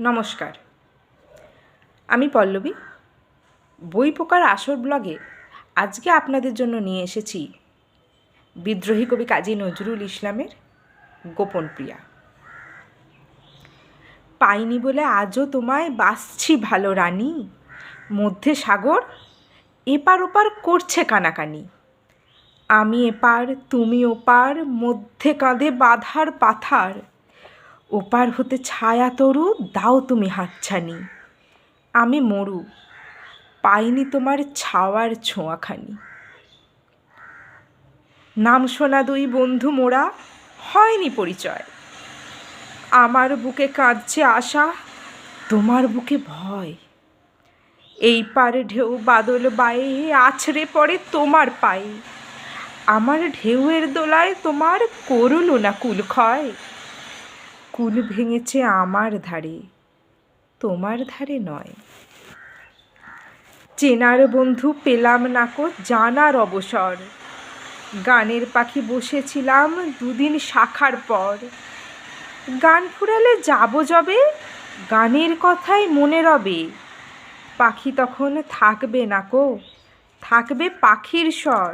নমস্কার। আমি পল্লবী। বই পোকার আসর ব্লগে আজকে আপনাদের জন্য নিয়ে এসেছি বিদ্রোহী কবি কাজী নজরুল ইসলামের গোপন প্রিয়া। পাইনি বলে আজও তোমায় বাসছি ভালো রানী, মধ্যে সাগর এপার ওপার করছে কানাকানি। আমি এপার, তুমি ওপার, মধ্যে কাঁধে বাধার পাথার ওপার হতে ছায়া তরু, দাও তুমি হাতছানি। আমি মরু, পাইনি তোমার ছাওয়ার ছোঁয়াখানি। নাম শোনা দুই বন্ধু মোরা, হয়নি পরিচয়। আমার বুকে কাঁদছে আশা, তোমার বুকে ভয়। এই পার ঢেউ বাদল বায়ে আছড়ে পড়ে তোমার পায়ে। আমার ঢেউয়ের দোলায় তোমার করল না কুল ক্ষয় কুল ভেঙেছে আমার ধারে, তোমার ধারে নয়। চেনার বন্ধু পেলাম নাকো জানার অবসর। গানের পাখি বসেছিলাম দুদিন শাখার পর। গান ফুরালে যাব যবে, গানের কথাই মনে রবে। পাখি তখন থাকবে নাকো থাকবে পাখির স্বর।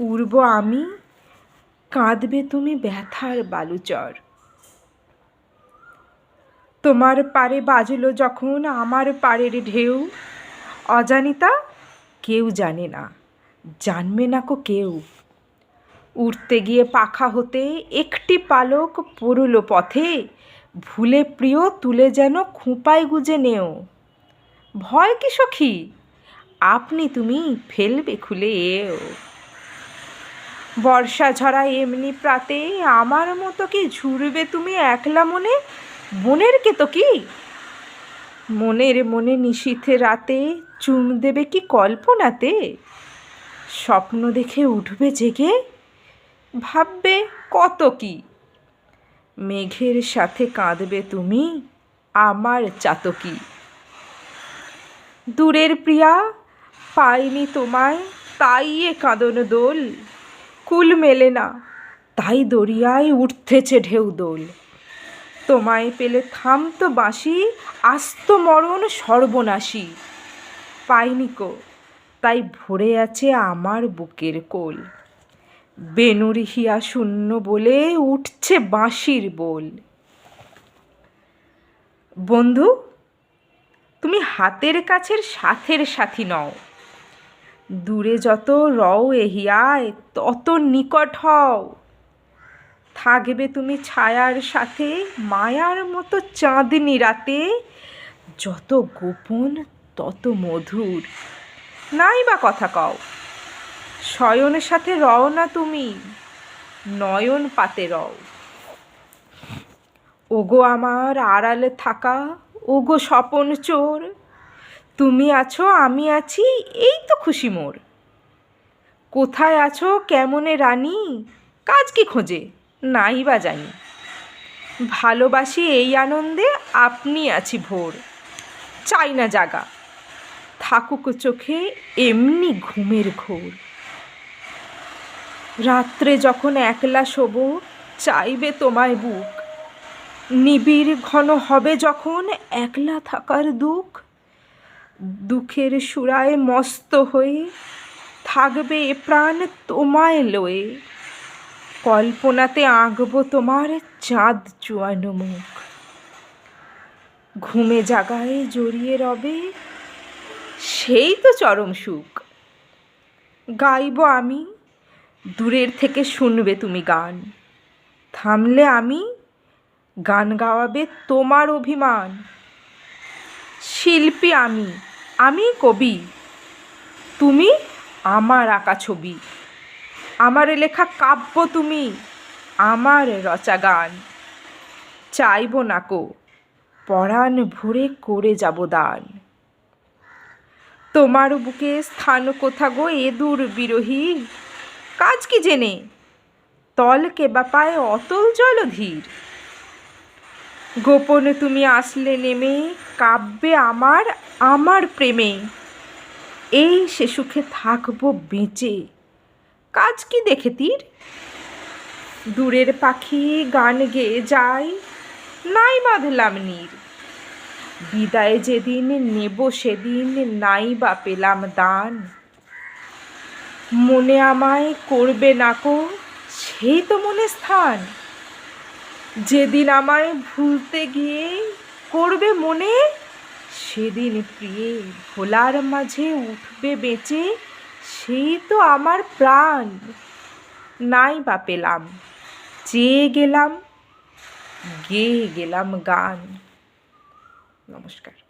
উড়ব আমি, কাঁদবে তুমি ব্যথার বালুচর। তোমার পারে বাজলো যখন আমার পাড়ের ঢেউ? অজানিতা, কেউ জানে না। জানবে না কো কেউ? উঠতে গিয়ে পাখা হতে একটি পালক পড়ল পথে। ভুলে প্রিয় তুলে যেন খুঁপায় গুজে নেও। ভয় কি সখী? আপনি তুমি ফেলবে খুলে এও। বর্ষা ঝরা এমনি প্রাতে আমার মতো কি ঝুরবে তুমি একলা মনে? মনের কে তো কি? মনের মনে নিশীথে রাতে চুম দেবে কি কল্পনাতে? স্বপ্ন দেখে উঠবে জেগে, ভাববে কত কি? মেঘের সাথে কাঁদবে তুমি, আমার চাতকি। দূরের প্রিয়া, পাইনি তোমায়, তাই এ কাঁদন দোল। কুল মেলে না, তাই দরিয়ায় উঠতেছে ঢেউ দোল। তোমায় পেলে থামতো বাঁশি, আস্ত মরণ সর্বনাশী। পাইনি কো, তাই ভরে আছে আমার বুকের কোল। বেনুর হিয়া শূন্য বলে উঠছে বাঁশির বোল। বন্ধু, তুমি হাতের কাছের সাথের সাথী নও। দূরে যত রও এহিয়ায়, তত নিকট হও। থাকবে তুমি ছায়ার সাথে, মায়ার মতো চাঁদনি রাতে। যত গোপন, তত মধুর। নাই বা কথা কও। শয়নের সাথে রও না তুমি, নয়ন পাতে রও। ওগো আমার আড়ালে থাকা, ওগো স্বপন চোর। তুমি আছো, আমি আছি, এই তো খুশি মোর। কোথায় আছো, কেমনে রানী, কাজ কি খোঁজে? নাই বা জানি। ভালোবাসি এই আনন্দে আপনি আছি ভোর। চাই না জাগা। থাকুক চোখে এমনি ঘুমের ঘোর। রাত্রে যখন একলা শোব, চাইবে তোমায় বুক। নিবিড় ঘন হবে যখন একলা থাকার দুঃখ। দুঃখের সুরায় মস্ত হয়ে থাকবে এ প্রাণ তোমায় লয়ে। কল্পনাতে আঁকবো তোমার চাঁদ চুয়ানো মুখ। ঘুমে জাগায় জড়িয়ে রবে সেই তো চরম সুখ। গাইব আমি, দূরের থেকে শুনবে তুমি গান। থামলে আমি, গান গাওয়াবে তোমার অভিমান। শিল্পী আমি আমি কবি, তুমি আমার আঁকা ছবি। আমার লেখা কাব্য তুমি, আমার রচা গান চাইব নাকো পরাণ ভরে করে যাব দান। তোমার বুকে স্থান কোথা গো এ দূর বিরোহী? কাজ কি জেনে? তল কেবা পায় অতল জলধীর গোপনে তুমি আসলে নেমে, কাব্যে আমার আমার প্রেমে। এই সে সুখে থাকব বেঁচে। কাজ কি দেখে তীর? দূরের পাখি গান গেয়ে যায়, নাই বাঁধলাম নীর। বিদায় যেদিন নেব সেদিন নাই বা পেলাম দান। মনে আমায় করবে না কো, সেই তো মনে স্থান। যেদিন আমায় ভুলতে গিয়ে করবে মনে, সেদিন প্রিয়ে ভোলার মাঝে উঠবে বেঁচে সেই তো আমার প্রাণ। নাই বা পেলাম চেয়ে গেলাম গেয়ে গেলাম গান। নমস্কার।